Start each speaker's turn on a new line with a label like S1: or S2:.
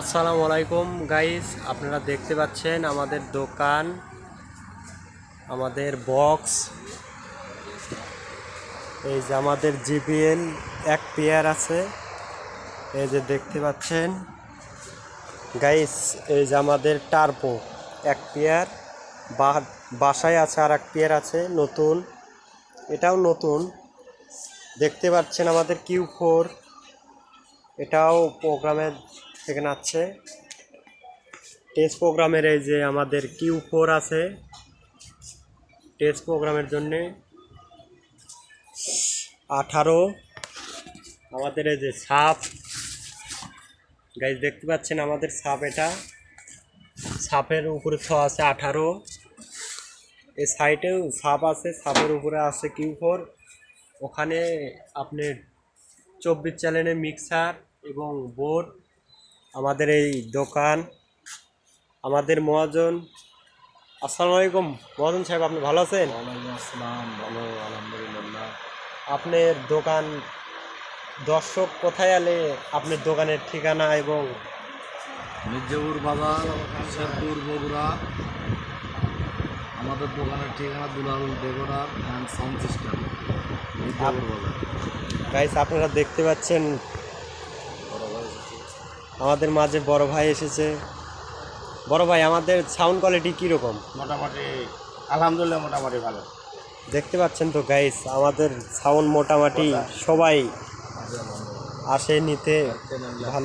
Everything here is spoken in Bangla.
S1: আসসালামু আলাইকুম গাইস আপনারা দেখতে পাচ্ছেন আমাদের দোকান, আমাদের বক্স এই যে আমাদের জিপিএল এক পেয়ার আছে। এই যে দেখতে পাচ্ছেন গাইস এই যে আমাদের টার্পো এক পেয়ার বাসায় আছে আর এক পেয়ার আছে, নতুন। এটাও নতুন। দেখতে পাচ্ছেন আমাদের কিউ ফোর এটাও প্রোগ্রামের থেকে আছে টেস্ট প্রোগ্রামের এই যে আমাদের কিউ ফোর আছে। টেস্ট প্রোগ্রামের জন্যে আঠারো। আমাদের এই যে সাপ। গাইজ দেখতে পাচ্ছেন আমাদের সাপ এটা? সাপের উপরে ছ আছে আঠারো। এই সাইডেও সাপ আছে, সাপের উপরে আছে কিউ ফোর ওখানে আপনি চব্বিশ চ্যানেলের মিক্সার এবং বোর্ড আমাদের এই দোকান আমাদের মহাজন। আসসালামু আলাইকুম। মহাজন সাহেব আপনি ভালো আছেন?
S2: আসসালাম। ভালো আলহামদুলিল্লাহ।
S1: আপনার দোকান দর্শক কোথায় এলে আপনার দোকানের ঠিকানা এবং
S2: মির্জাপুর বাজার শেরপুর বগুড়া। আমাদের দোকানের ঠিকানা Dulal decorator and sound system Mirzapur বাজার।
S1: গাইস আপনারা দেখতে পাচ্ছেন আমাদের মাঝে বড় ভাই এসেছে। বড় ভাই আমাদের সাউন্ড কোয়ালিটি কীরকম?
S2: মোটামুটি আলহামদুলিল্লাহ মোটামুটি ভালো।
S1: দেখতে পাচ্ছেন তো গাইস আমাদের সাউন্ড মোটামুটি সবাই আসে নিতে ভালোই।